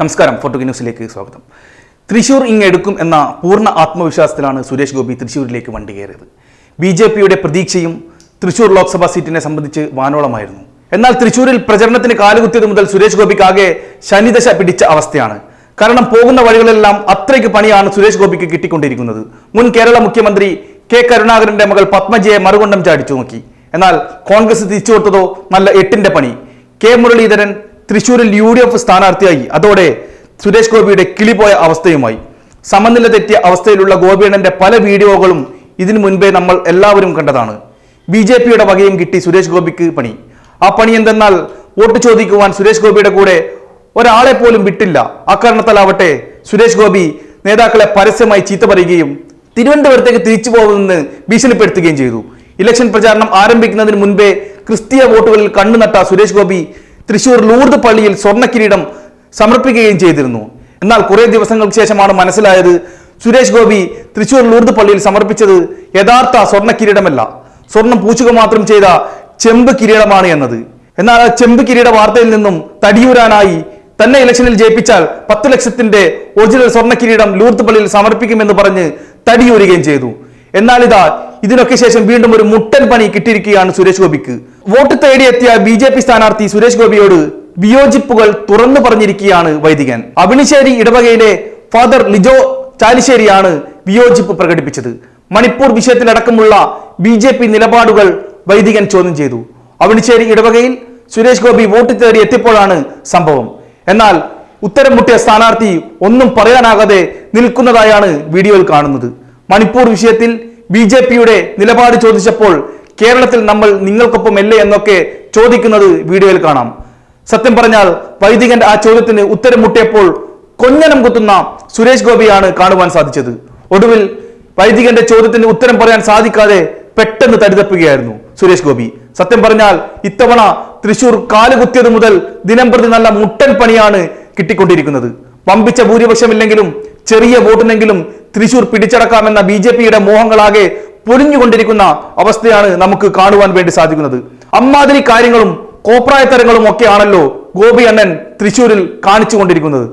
നമസ്കാരം ഫോട്ടോ ന്യൂസിലേക്ക് സ്വാഗതം. തൃശൂർ ഇങ്ങെടുക്കും എന്ന പൂർണ ആത്മവിശ്വാസത്തിലാണ് സുരേഷ് ഗോപി തൃശൂരിലേക്ക് വണ്ടി കയറിയത്. ബി ജെ പിയുടെ പ്രതീക്ഷയും തൃശൂർ ലോക്സഭാ സീറ്റിനെ സംബന്ധിച്ച് വാനോളമായിരുന്നു. എന്നാൽ തൃശൂരിൽ പ്രചരണത്തിന് കാലുകുത്തിയത് മുതൽ സുരേഷ് ഗോപിക്ക് ആകെ ശനിദശ പിടിച്ച അവസ്ഥയാണ്. കാരണം പോകുന്ന വഴികളെല്ലാം അത്രയ്ക്ക് പണിയാണ് സുരേഷ് ഗോപിക്ക് കിട്ടിക്കൊണ്ടിരിക്കുന്നത്. മുൻ കേരള മുഖ്യമന്ത്രി കെ കരുണാകരന്റെ മകൾ പത്മജിയെ മറുകൊണ്ടം ചാടിച്ചു നോക്കി എന്നാൽ കോൺഗ്രസ് തിരിച്ചു കൊടുത്തതോ നല്ല എട്ടിന്റെ പണി. കെ മുരളീധരൻ തൃശൂരിൽ യു ഡി എഫ് സ്ഥാനാർത്ഥിയായി. അതോടെ സുരേഷ് ഗോപിയുടെ കിളിപോയ അവസ്ഥയുമായി. സമനില തെറ്റിയ അവസ്ഥയിലുള്ള ഗോപിയണ്ണന്റെ പല വീഡിയോകളും ഇതിനു മുൻപേ നമ്മൾ എല്ലാവരും കണ്ടതാണ്. ബി ജെ പിയുടെ വകയും കിട്ടി സുരേഷ് ഗോപിക്ക് പണി. ആ പണി എന്തെന്നാൽ വോട്ട് ചോദിക്കുവാൻ സുരേഷ് ഗോപിയുടെ കൂടെ ഒരാളെ പോലും വിട്ടില്ല. അക്കാരണത്താലാവട്ടെ സുരേഷ് ഗോപി നേതാക്കളെ പരസ്യമായി ചീത്ത പറയുകയും തിരുവനന്തപുരത്തേക്ക് തിരിച്ചു പോകുമെന്ന് ഭീഷണിപ്പെടുത്തുകയും ചെയ്തു. ഇലക്ഷൻ പ്രചാരണം ആരംഭിക്കുന്നതിന് മുൻപേ ക്രിസ്തീയ വോട്ടുകളിൽ കണ്ണുനട്ട സുരേഷ് ഗോപി തൃശൂർ ലൂർദ് പള്ളിയിൽ സ്വർണ കിരീടം സമർപ്പിക്കുകയും ചെയ്തിരുന്നു. എന്നാൽ കുറേ ദിവസങ്ങൾക്ക് ശേഷമാണ് മനസ്സിലായത് സുരേഷ് ഗോപി തൃശൂർ ലൂർദ് പള്ളിയിൽ സമർപ്പിച്ചത് യഥാർത്ഥ സ്വർണ കിരീടമല്ല. സ്വർണം പൂച്ചുക മാത്രം ചെയ്ത ചെമ്പ് കിരീടമാണ് എന്നത്. എന്നാൽ ആ ചെമ്പ് കിരീട വാർത്തയിൽ നിന്നും തടിയൂരാനായി തന്നെ ഇലക്ഷനിൽ ജയിപ്പിച്ചാൽ പത്ത് ലക്ഷത്തിന്റെ ഒറിജിനൽ സ്വർണ കിരീടം ലൂർത്ത് പള്ളിയിൽ സമർപ്പിക്കുമെന്ന് പറഞ്ഞ് തടിയൂരുകയും ചെയ്തു. എന്നാൽ ഇതാ ഇതിനൊക്കെ ശേഷം വീണ്ടും ഒരു മുട്ടൻ പണി കിട്ടിയിരിക്കുകയാണ് സുരേഷ് ഗോപിക്ക്. വോട്ട് തേടിയെത്തിയ ബി ജെ പി സ്ഥാനാർത്ഥി സുരേഷ് ഗോപിയോട് വിയോജിപ്പുകൾ തുറന്നു പറഞ്ഞിരിക്കുകയാണ് വൈദികൻ. അവിണിശ്ശേരി ഇടവകയിലെ ഫാദർ ലിജോ ചാലിശ്ശേരിയാണ് വിയോജിപ്പ് പ്രകടിപ്പിച്ചത്. മണിപ്പൂർ വിഷയത്തിലടക്കമുള്ള ബി ജെ പി നിലപാടുകൾ വൈദികൻ ചോദ്യം ചെയ്തു. അവിണിശ്ശേരി ഇടവകയിൽ സുരേഷ് ഗോപി വോട്ട് തേടി എത്തിയപ്പോഴാണ് സംഭവം. എന്നാൽ ഉത്തരം മുട്ടിയ സ്ഥാനാർത്ഥി ഒന്നും പറയാനാകാതെ നിൽക്കുന്നതായാണ് വീഡിയോയിൽ കാണുന്നത്. മണിപ്പൂർ വിഷയത്തിൽ ബി ജെ പിയുടെ നിലപാട് ചോദിച്ചപ്പോൾ കേരളത്തിൽ നമ്മൾ നിങ്ങൾക്കൊപ്പം അല്ലേ എന്നൊക്കെ ചോദിക്കുന്നത് വീഡിയോയിൽ കാണാം. സത്യം പറഞ്ഞാൽ വൈദികന്റെ ആ ചോദ്യത്തിന് ഉത്തരം മുട്ടിയപ്പോൾ കൊഞ്ഞനം കുത്തുന്ന സുരേഷ് ഗോപിയാണ് കാണുവാൻ സാധിച്ചത്. ഒടുവിൽ വൈദികന്റെ ചോദ്യത്തിന് ഉത്തരം പറയാൻ സാധിക്കാതെ പെട്ടെന്ന് തടിതപ്പുകയായിരുന്നു സുരേഷ് ഗോപി. സത്യം പറഞ്ഞാൽ ഇത്തവണ തൃശൂർ കാലുകുത്തിയത് മുതൽ ദിനം പ്രതി നല്ല മുട്ടൻ പണിയാണ് കിട്ടിക്കൊണ്ടിരിക്കുന്നത്. വമ്പിച്ച ഭൂരിപക്ഷമില്ലെങ്കിലും ചെറിയ വോട്ടിനെങ്കിലും തൃശൂർ പിടിച്ചടക്കാമെന്ന ബി ജെ പിയുടെ മോഹങ്ങളാകെ പൊലിഞ്ഞുകൊണ്ടിരിക്കുന്ന അവസ്ഥയാണ് നമുക്ക് കാണുവാൻ വേണ്ടി സാധിക്കുന്നത്. അമ്മാതിരി കാര്യങ്ങളും കോപ്രായത്തരങ്ങളും ഒക്കെയാണല്ലോ ഗോപി അണ്ണൻ തൃശൂരിൽ കാണിച്ചുകൊണ്ടിരിക്കുന്നത്.